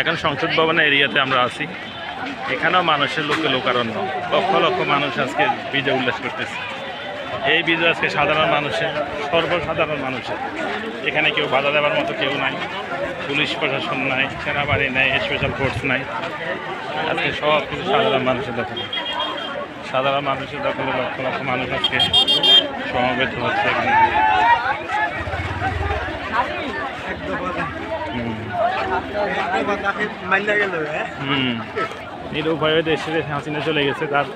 এখন সংসদ ভবনের এরিয়াতে আমরা আছি। এখানেও মানুষের লোকে লোকারণ্য। লক্ষ লক্ষ মানুষ আজকে বিজয় উল্লাস করতেছে। এই বিজয় আজকে সাধারণ মানুষের, সর্বসাধারণ মানুষের। এখানে কেউ বাধা দেওয়ার মতো কেউ নাই। পুলিশ প্রশাসন নাই, সেনাবাহিনী নাই স্পেশাল ফোর্স নাই। আজকে সব কিছু সাধারণ মানুষের দখলে সাধারণ মানুষের দখলে লক্ষ লক্ষ মানুষ আজকে সমবেত হচ্ছে। এখানে হুম। হুম। নিরুপায় দেশে হাসিনা চলে গেছে, তার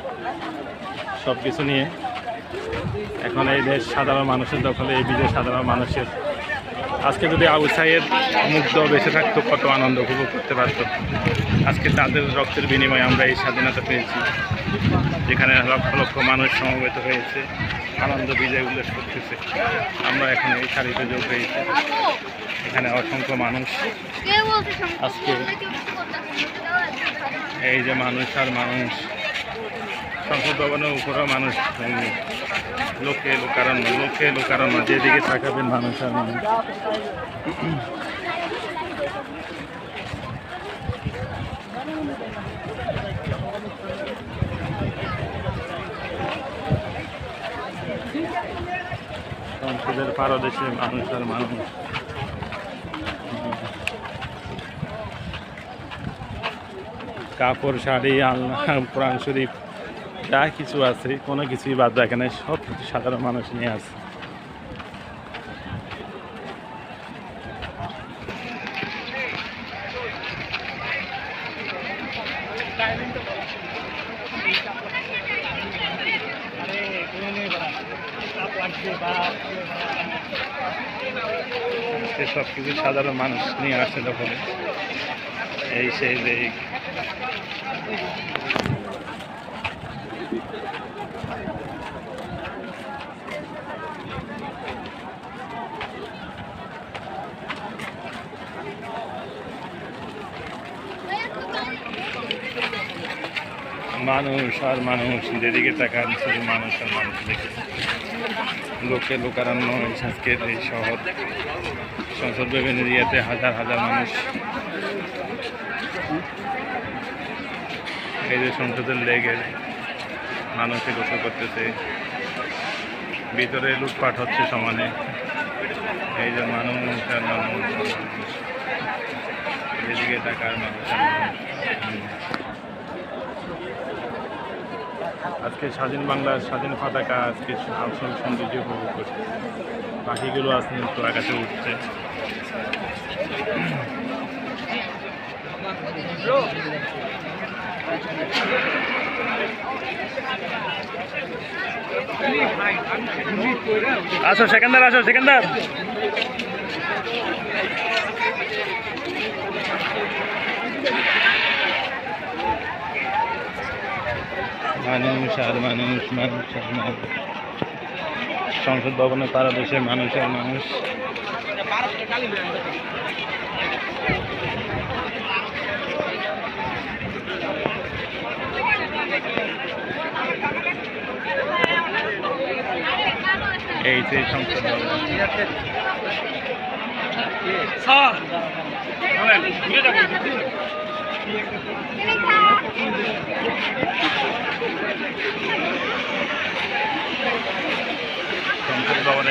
সব কিছু নিয়ে। এখন এই দেশ সাধারণ মানুষের দখলে, এই বিদেশ সাধারণ মানুষের। আজকে যদি আবু সাইয়ের মুগ্ধ বেঁচে থাকতো, কত আনন্দ উপভোগ করতে পারতো। আজকে তাদের রক্তের বিনিময়ে আমরা এই স্বাধীনতা পেয়েছি, যেখানে লক্ষ লক্ষ মানুষ সমবেত হয়েছে। আনন্দ বিজয় উল্লাস করতেছে। আমরা এখন এই শাড়িতে যোগ হয়েছি। এখানে অসংখ্য মানুষ। আজকে এই যে মানুষ আর মানুষ, সংসদ ভবনের উপরেও মানুষ লোকে লোকারণ্য লোকে লোকারণ্য, যেদিকে তাকাবেন মানুষ আর মানুষ। সংসদের পারদেশে মানুষ আর মানুষ। কাপড়, শাড়ি, আলনা, কোরআন শরীফ, যা কিছু আছে, কোনো কিছুই বাদ রাখে নাই, সব কিছু সাধারণ মানুষ নিয়ে আসে আজকে সব কিছু সাধারণ মানুষ নিয়ে আসে তখন এই সেই মানুষ আর মানুষ যেদিকে তাকান, শুধু মানুষ আর মানুষ দেখে। লোকে লোকারণ্য এই আজকের এই শহর সংসদ ভবন এরিয়াতে হাজার হাজার মানুষ। এই যে সংসদের লেগে মানুষে গোসল করতেছে। ভিতরে লুটপাট হচ্ছে সমানে। এই যে মানুষ মানুষ। যেদিকে টাকার মানুষ। আজকে স্বাধীন বাংলার স্বাধীন পতাকা, আজকে আসল সৌন্দর্য উপভোগ করছে। পাখিগুলো আসলে একটু আকাশে উঠছে। আসো, সেকেন্দার আসো, সেকেন্দার। মানুষ আর মানুষ মানুষ আর মানুষ। সংসদ ভবনের পারাদেশে মানুষ আর মানুষ। এই সেই সংসদ ভবন।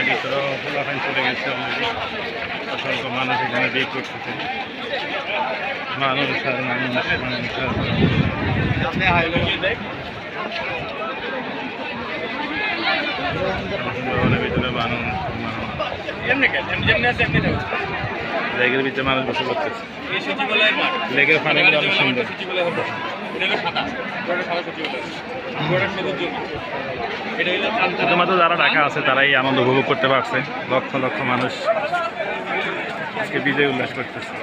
ভবনের ভিতরেও খোলাখান চলে গেছে অলরেডি অসংখ্য মানুষ এখানে বিয়ে করতেছে। মানুষ আর মানুষ লেগের ভিতরে মানুষ বসে সুন্দর। শুধুমাত্র যারা ঢাকা আছে, তারাই আনন্দ উপভোগ করতে পারছে। লক্ষ লক্ষ মানুষ আজকে বিজয় উল্লাস করতেছে।